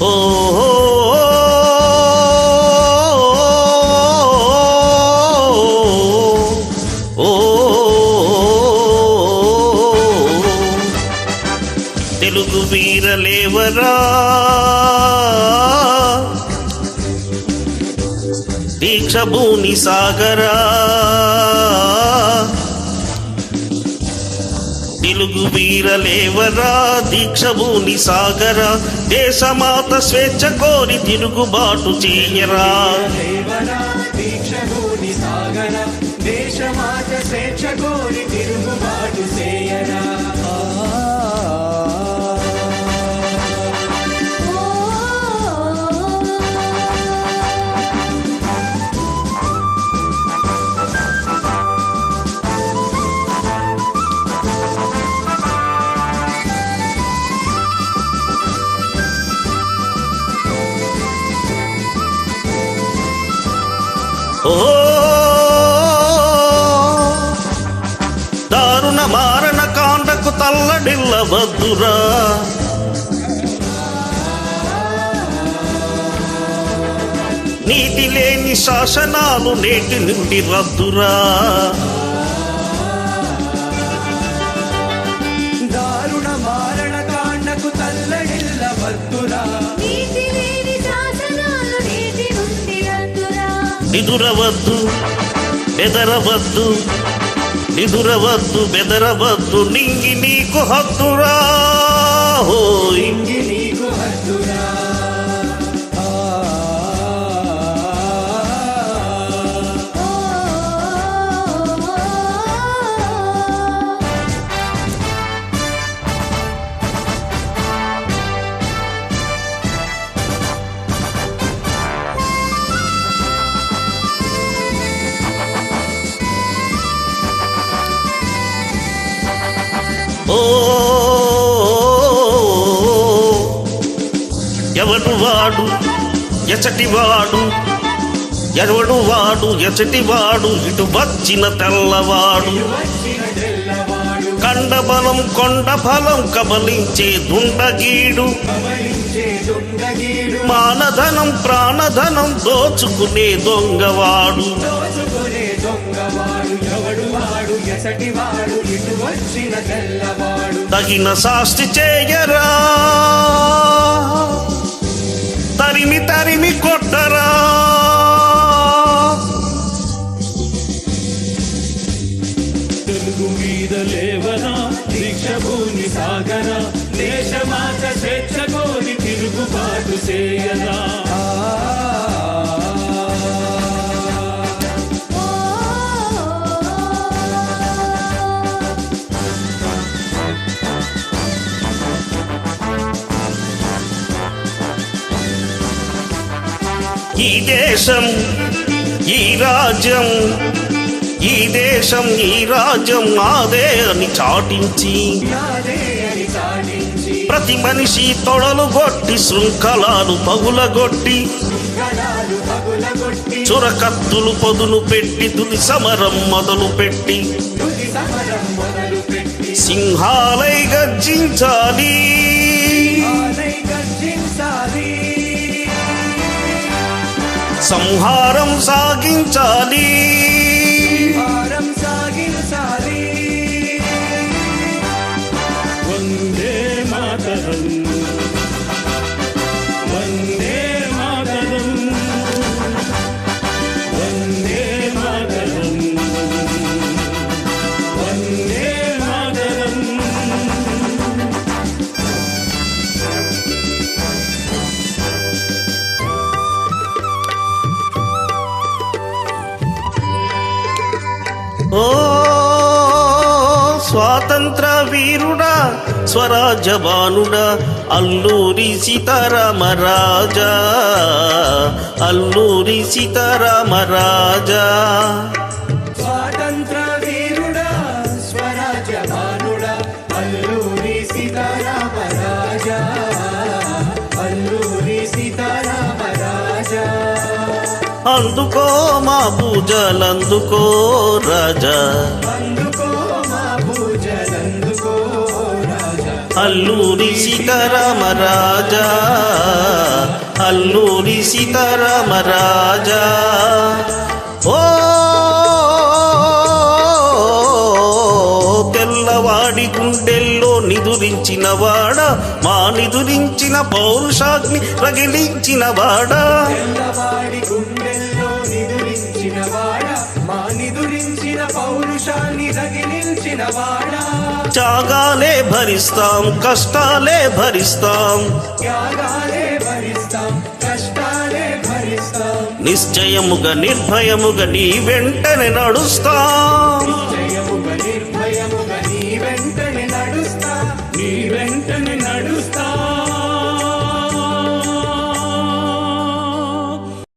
ఓ తెలుగు వీరలేవరా? దీక్ష భూని సాగరా? తెలుగు వీరలేవరా? దీక్ష భూని సాగరా? దేశమాత స్వేచ్ఛ కోరి తిరుగుబాటు చేయరా? దేశమాత స్వేచ్ఛ కోరి తిరుగుబాటు చేయరా? దారుణ మారణ కాండకు తల్లడిల్లవద్దురా. నీతి లేని శాసనాలు నేటి నుండి రద్దురా. దారుణ మారణ కాండకు నిదురవద్దు బెదరవద్దు. నిదురవద్దు బెదరవద్దు నింగి నీకు హద్దురా. ఎవడు వాడు? ఎచటివాడు ఎవడు వాడు? ఎచటివాడు ఇటు వచ్చిన తెల్లవాడు. కండబలం కొండ ఫలం కబలించే దుండగీడు. మానధనం ప్రాణధనం దోచుకునే దొంగవాడు. తగిన శాస్తి చేయరా? తరిమి తరిమి కొట్టరా? ఈ దేశం ఈ రాజ్యం ఈ దేశం ఈ రాజ్యం నాదే అని చాటించి ప్రతి మనిషి తొడలు కొట్టి శృంఖలాలు పగులగొట్టి చురకత్తులు పొదులు పెట్టి సమరం పెట్టి తుది సమరం మొదలు పెట్టి సింహాలై గర్జించాలి. సంహారం సాగించాలి. ఓ స్వాతంత్ర వీరుడా స్వరాజ్యబానుడా అల్లూరి సీతారామ రాజా అల్లూరి సీతారామ రాజా. అందుకో మా పూజలందుకో రాజా. అల్లూరి సీతారామ రాజా. అల్లూరి సీతారామ రాజా. భరిస్తాం కష్టాలే భరిస్తాం. త్యాగాలే భరిస్తాం కష్టాలే భరిస్తాం. నిశ్చయముగా నిర్భయముగా నీ వెంటనే నడుస్తాం.